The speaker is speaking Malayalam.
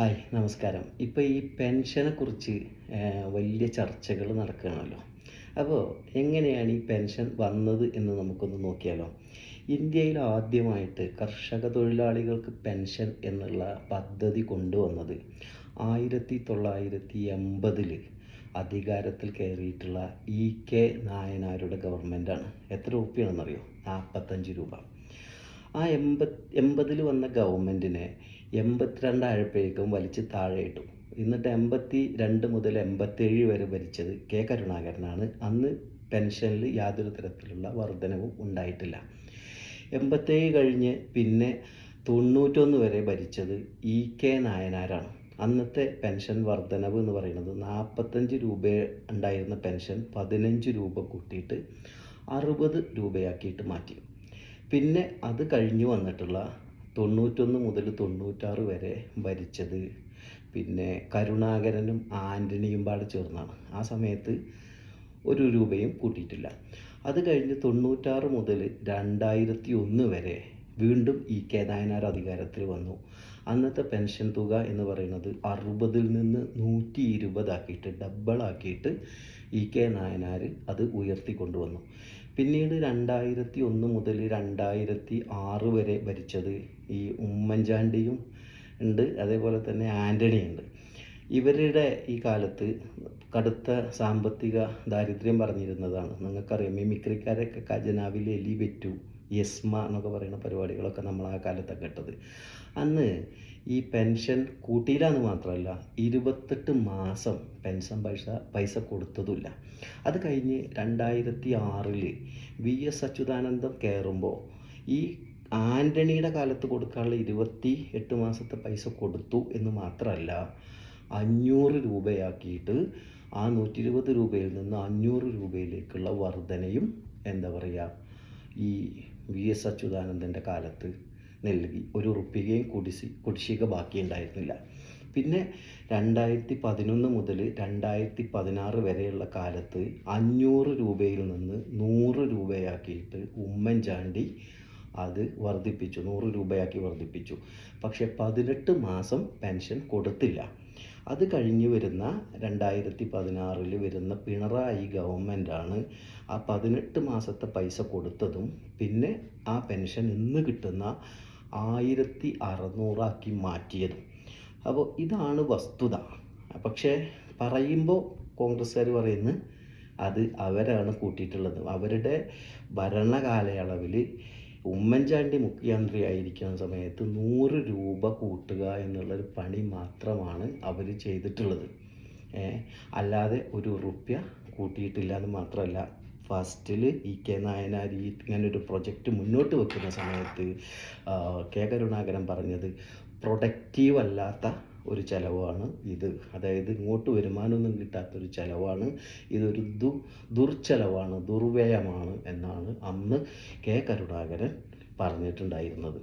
ഹായ് നമസ്കാരം. ഇപ്പോൾ ഈ പെൻഷനെ കുറിച്ച് വലിയ ചർച്ചകൾ നടക്കുകയാണല്ലോ അപ്പോൾ എങ്ങനെയാണ് ഈ പെൻഷൻ വന്നത് എന്ന് നമുക്കൊന്ന് നോക്കിയാലോ. ഇന്ത്യയിൽ ആദ്യമായിട്ട് കർഷക തൊഴിലാളികൾക്ക് പെൻഷൻ എന്നുള്ള പദ്ധതി കൊണ്ടുവന്നത് ആയിരത്തി തൊള്ളായിരത്തി എൺപതിൽ അധികാരത്തിൽ കയറിയിട്ടുള്ള ഇ കെ നായനാരുടെ ഗവൺമെന്റാണ് എത്ര രൂപയാണെന്നറിയോ നാൽപ്പത്തഞ്ച് രൂപ. ആ എൺപത് എൺപതിൽ വന്ന ഗവൺമെന്റിനെ എൺപത്തിരണ്ടായപ്പോഴേക്കും വലിച്ച് താഴെ ഇട്ടു. എന്നിട്ട് എൺപത്തി രണ്ട് മുതൽ എൺപത്തേഴ് വരെ ഭരിച്ചത് കെ കരുണാകരനാണ്. അന്ന് പെൻഷനിൽ യാതൊരു തരത്തിലുള്ള വർധനവും ഉണ്ടായിട്ടില്ല. എൺപത്തേഴ് കഴിഞ്ഞ് പിന്നെ തൊണ്ണൂറ്റൊന്ന് വരെ ഭരിച്ചത് ഇ കെ നായനാരാണ്. അന്നത്തെ പെൻഷൻ വർധനവ് എന്ന് പറയുന്നത് നാൽപ്പത്തഞ്ച് രൂപ ഉണ്ടായിരുന്ന പെൻഷൻ പതിനഞ്ച് രൂപ കൂട്ടിയിട്ട് അറുപത് രൂപയാക്കിയിട്ട് മാറ്റി. പിന്നെ അത് കഴിഞ്ഞു വന്നിട്ടുള്ള തൊണ്ണൂറ്റൊന്ന് മുതൽ തൊണ്ണൂറ്റാറ് വരെ ഭരിച്ചത്. പിന്നെ കരുണാകരനും ആന്റണിയും പാടെ ചേർന്നാണ്. ആ സമയത്ത് ഒരു രൂപയും കൂട്ടിയിട്ടില്ല. അത് കഴിഞ്ഞ് തൊണ്ണൂറ്റാറ് മുതൽ രണ്ടായിരത്തി ഒന്ന് വരെ വീണ്ടും ഇ കെ നായനാർ അധികാരത്തിൽ വന്നു. അന്നത്തെ പെൻഷൻ തുക എന്ന് പറയുന്നത് അറുപതിൽ നിന്ന് നൂറ്റി ഇരുപതാക്കിയിട്ട് ഡബിളാക്കിയിട്ട് ഇ കെ നായനാർ അത് ഉയർത്തിക്കൊണ്ടുവന്നു. പിന്നീട് രണ്ടായിരത്തി ഒന്ന് മുതൽ രണ്ടായിരത്തി ആറ് വരെ ഭരിച്ചത് ഈ ഉമ്മൻചാണ്ടിയും ഉണ്ട്. അതേപോലെ തന്നെ ആന്റണിയുണ്ട് ഇവരുടെ ഈ കാലത്ത് കടുത്ത സാമ്പത്തിക ദാരിദ്ര്യം പറഞ്ഞിരുന്നതാണ്. നിങ്ങൾക്കറിയാം മിമിക്രിക്കാരൊക്കെ ഖജനാവിൽ എലി വെറ്റു. യസ്മ എന്നൊക്കെ പറയുന്ന പരിപാടികളൊക്കെ നമ്മൾ ആ കാലത്തൊക്കെ ഇട്ടത്. അന്ന് ഈ പെൻഷൻ കൂട്ടിയില്ലാന്ന് മാത്രമല്ല ഇരുപത്തെട്ട് മാസം പെൻഷൻ പൈസ പൈസ കൊടുത്തതുമില്ല. അത് കഴിഞ്ഞ് രണ്ടായിരത്തി ആറിൽ വി എസ് അച്യുതാനന്ദം കയറുമ്പോൾ ഈ ആന്റണിയുടെ കാലത്ത് കൊടുക്കാനുള്ള ഇരുപത്തി എട്ട് മാസത്തെ പൈസ കൊടുത്തു എന്ന് മാത്രമല്ല അഞ്ഞൂറ് രൂപയാക്കിയിട്ട് ആ നൂറ്റി ഇരുപത് രൂപയിൽ നിന്ന് അഞ്ഞൂറ് രൂപയിലേക്കുള്ള വർധനയും എന്താ പറയുക ഈ വി എസ് അച്യുതാനന്ദന്റെ കാലത്ത് നൽകി ഒരു റുപ്പികയും കുടിശി കുടിശ്ശിക ബാക്കി ഉണ്ടായിരുന്നില്ല പിന്നെ രണ്ടായിരത്തി പതിനൊന്ന് മുതൽ രണ്ടായിരത്തി പതിനാറ് വരെയുള്ള കാലത്ത് അഞ്ഞൂറ് രൂപയിൽ നിന്ന് നൂറ് രൂപയാക്കിയിട്ട് ഉമ്മൻചാണ്ടി അത് വർദ്ധിപ്പിച്ചു നൂറ് രൂപയാക്കി വർദ്ധിപ്പിച്ചു. പക്ഷേ പതിനെട്ട് മാസം പെൻഷൻ കൊടുത്തില്ല. അത് കഴിഞ്ഞ് വരുന്ന രണ്ടായിരത്തി പതിനാറിൽ വരുന്ന പിണറായി ഗവൺമെന്റാണ് ആ പതിനെട്ട് മാസത്തെ പൈസ കൊടുത്തതും പിന്നെ ആ പെൻഷൻ ഇന്ന് കിട്ടുന്ന ആയിരത്തി അറുന്നൂറാക്കി മാറ്റിയതും. അപ്പോൾ ഇതാണ് വസ്തുത. പക്ഷേ പറയുമ്പോൾ കോൺഗ്രസ്സുകാർ പറയുന്നത് അത് അവരാണ് കൂട്ടിയിട്ടുള്ളത്. അവരുടെ ഭരണകാലയളവിൽ ഉമ്മൻചാണ്ടി മുഖ്യമന്ത്രി ആയിരിക്കുന്ന സമയത്ത് നൂറ് രൂപ കൂട്ടുക എന്നുള്ള ഒരു പണി മാത്രമാണ് അവർ ചെയ്തിട്ടുള്ളത്. അല്ലാതെ ഒരു റുപ്യ കൂട്ടിയിട്ടില്ല എന്ന് മാത്രമല്ല ഫസ്റ്റിൽ ഇ കെ നായനാർ ഈ ഇങ്ങനെ ഒരു പ്രൊജക്റ്റ് മുന്നോട്ട് വെക്കുന്ന സമയത്ത് കെ കരുണാകരൻ പറഞ്ഞത് പ്രൊഡക്റ്റീവ് അല്ലാത്ത ഒരു ചിലവാണ് ഇത്. അതായത് ഇങ്ങോട്ട് വരുമാനമൊന്നും കിട്ടാത്തൊരു ചിലവാണ്. ഇതൊരു ദു ദുർച്ചെലവാണ് ദുർവ്യയമാണ് എന്നാണ് അന്ന് കെ കരുണാകരൻ പറഞ്ഞിട്ടുണ്ടായിരുന്നത്.